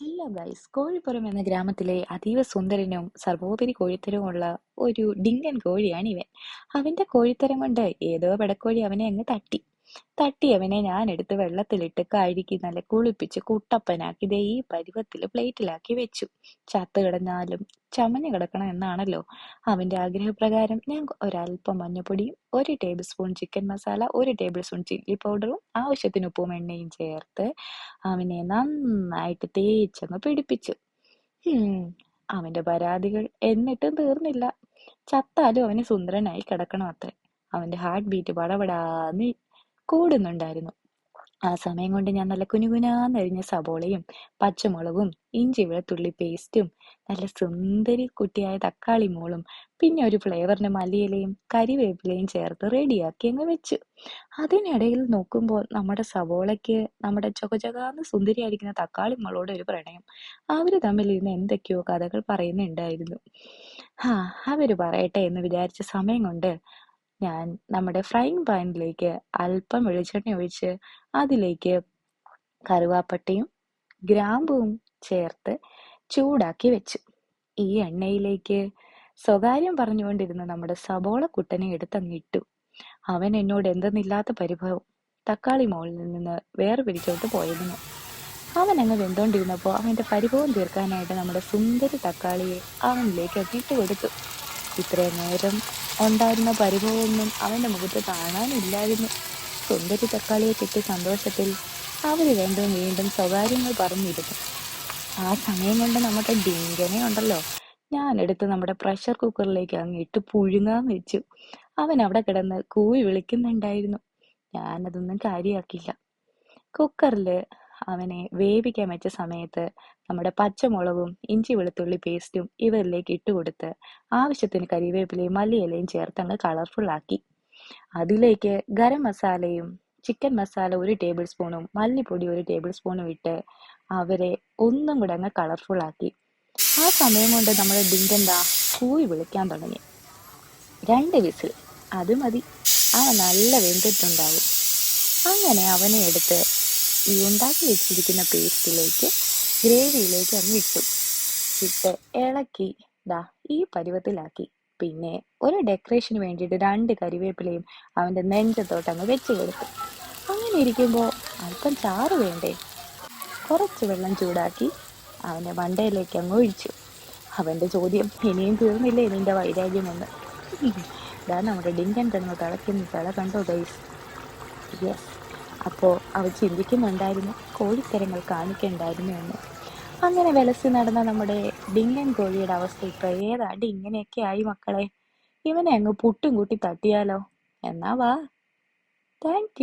Hello guys Kozhippuram എന്ന ഗ്രാമത്തിലെ അതീവ സുന്ദരനും സർവോപരി കോഴിത്തരവുമുള്ള ഒരു ഡിങ്കൻ കോഴിയാണ് ഇവൻ. അവന്റെ കോഴിത്തരം കൊണ്ട് ഏതോ പെടക്കോഴി അവനെ അങ്ങ് തട്ടി. തട്ടി ഞാനെടുത്ത് വെള്ളത്തിലിട്ട് കഴുകി നല്ല കുളിപ്പിച്ച് കുട്ടപ്പനാക്കി ദേ ഈ പരുവത്തിൽ പ്ലേറ്റിലാക്കി വെച്ചു. ചത്തു കിടന്നാലും ചമഞ്ഞു കിടക്കണം എന്നാണല്ലോ. അവന്റെ ആഗ്രഹപ്രകാരം ഞാൻ ഒരല്പം മഞ്ഞപ്പൊടിയും ഒരു ടേബിൾ സ്പൂൺ ചിക്കൻ മസാല ഒരു ടേബിൾ സ്പൂൺ ചില്ലി പൗഡറും ആവശ്യത്തിന് ഉപ്പും എണ്ണയും ചേർത്ത് അവനെ നന്നായിട്ട് തേച്ചങ്ങ് പിടിപ്പിച്ചു. അവന്റെ പരാതികൾ എന്നിട്ടും തീർന്നില്ല. ചത്താലും അവന് സുന്ദരനായി കിടക്കണം അത്രേ. അവന്റെ ഹാർട്ട് ബീറ്റ് പടപടാന്ന് കൂടുന്നുണ്ടായിരുന്നു. ആ സമയം കൊണ്ട് ഞാൻ നല്ല കുനുകുനാന്നരിഞ്ഞ സബോളയും പച്ചമുളകും ഇഞ്ചി വെളുത്തുള്ളി പേസ്റ്റും നല്ല സുന്ദരി കുട്ടിയായ തക്കാളി മോളും പിന്നെ ഒരു ഫ്ലേവറിന് മല്ലിയിലയും കരിവേപ്പിലയും ചേർത്ത് റെഡിയാക്കി അങ്ങ് വെച്ചു. അതിനിടയിൽ നോക്കുമ്പോൾ നമ്മുടെ സബോളയ്ക്ക് നമ്മുടെ ചൊകചൊകാന്ന് സുന്ദരിയായിരിക്കുന്ന തക്കാളി മോളോട് ഒരു പ്രണയം. അവർ തമ്മിൽ ഇരുന്ന് എന്തൊക്കെയോ കഥകൾ പറയുന്നുണ്ടായിരുന്നു. ആ അവർ പറയട്ടെ എന്ന് വിചാരിച്ച സമയം കൊണ്ട് ഞാൻ നമ്മുടെ ഫ്രൈങ് പാനിലേക്ക് അല്പം വെളിച്ചെണ്ണ ഒഴിച്ച് അതിലേക്ക് കറുവാപ്പട്ടയും ഗ്രാമ്പുവും ചേർത്ത് ചൂടാക്കി വെച്ചു. ഈ എണ്ണയിലേക്ക് സ്വകാര്യം പറഞ്ഞുകൊണ്ടിരുന്ന നമ്മുടെ സബോള കുട്ടനെ എടുത്തങ്ങ് ഇട്ടു. അവൻ എന്നോട് എന്തെന്നില്ലാത്ത പരിഭവം തക്കാളി മോളിൽ നിന്ന് വേറെ പിടിച്ചോട്ട് പോയിരുന്നു അവൻ അങ്ങ് വെന്തോണ്ടിരുന്നപ്പോൾ അവന്റെ പരിഭവം തീർക്കാനായിട്ട് നമ്മുടെ സുന്ദരി തക്കാളിയെ അവനിലേക്ക് ഇട്ട് കൊടുത്തു ഇത്രയും നേരം ഉണ്ടായിരുന്ന പരിഭവമൊന്നും അവന്റെ മുഖത്ത് കാണാനില്ലായിരുന്നു. സുന്ദരി തക്കാളിയെ കിട്ടിയ സന്തോഷത്തിൽ അവർ രണ്ടും വീണ്ടും സ്വകാര്യങ്ങൾ പറഞ്ഞിരുന്നു. ആ സമയം കൊണ്ട് നമ്മുടെ ഡിങ്കനെ ഉണ്ടല്ലോ. ഞാനെടുത്ത് നമ്മുടെ പ്രഷർ കുക്കറിലേക്ക് അങ്ങ് ഇട്ട് പുഴുങ്ങാൻ വെച്ചു. അവൻ അവിടെ കിടന്ന് കൂവി വിളിക്കുന്നുണ്ടായിരുന്നു. ഞാനതൊന്നും കാര്യമാക്കില്ല കുക്കറിൽ അവനെ വേവിക്കാൻ വെച്ച സമയത്ത് നമ്മുടെ പച്ചമുളകും ഇഞ്ചി വെളുത്തുള്ളി പേസ്റ്റും ഇവരിലേക്ക് ഇട്ടുകൊടുത്ത് ആവശ്യത്തിന് കരിവേപ്പിലയും മല്ലിയിലയും ചേർത്ത് അങ്ങ് കളർഫുൾ ആക്കി. അതിലേക്ക് ഗരം മസാലയും ചിക്കൻ മസാല ഒരു ടേബിൾ സ്പൂണും മല്ലിപ്പൊടി ഒരു ടേബിൾ സ്പൂണും ഇട്ട് അവരെ ഒന്നും കൂടെ അങ്ങ് കളർഫുൾ ആക്കി. ആ സമയം കൊണ്ട് നമ്മൾ ഡിങ്കന്താ കൂവി വിളിക്കാൻ തുടങ്ങി. രണ്ട് വിസിൽ അത് മതി. അവ നല്ല വെന്തിട്ടുണ്ടാവും. അങ്ങനെ അവനെ എടുത്ത് ഈ ഉണ്ടാക്കി വെച്ചിരിക്കുന്ന പേസ്റ്റിലേക്ക് ഗ്രേവിയിലേക്ക് അങ്ങ് ഇട്ടു. ഇട്ട് ഇളക്കി. ദാ ഈ പരുവത്തിലാക്കി. പിന്നെ ഒരു ഡെക്കറേഷന് വേണ്ടിയിട്ട് രണ്ട് കരിവേപ്പിലയും അവന്റെ നെഞ്ചത്തോട്ട് അങ്ങ് വെച്ച് കൊടുത്തു. അങ്ങനെ ഇരിക്കുമ്പോൾ അല്പം ചാറ് വേണ്ടേ? കുറച്ച് വെള്ളം ചൂടാക്കി അവന്റെ വണ്ടയിലേക്ക് അങ്ങ് ഒഴിച്ചു. അവന്റെ ചോദ്യം ഇനിയും തീർന്നില്ലേ നിന്റെ വൈരാഗ്യമെന്ന് ഇതാ നമ്മുടെ ഡിങ്കൻ കിടന്ന് തിളയ്ക്കുന്ന തിള കണ്ടോ ഗൈസ് യെസ് അപ്പോൾ അവ ചിന്തിക്കുന്നുണ്ടായിരുന്നു കോഴിത്തരങ്ങൾ കാണിക്കണ്ടായിരുന്നു എന്ന്. അങ്ങനെ വിലസി നടന്ന നമ്മുടെ ഡിങ്ങൻ കോഴിയുടെ അവസ്ഥ ഇപ്പൊ ഏതാണ്ട് ഇങ്ങനെയൊക്കെ ആയി മക്കളെ. ഇവനെ അങ്ങ് പുട്ടും കൂട്ടി തട്ടിയാലോ? എന്നാ വാ. താങ്ക്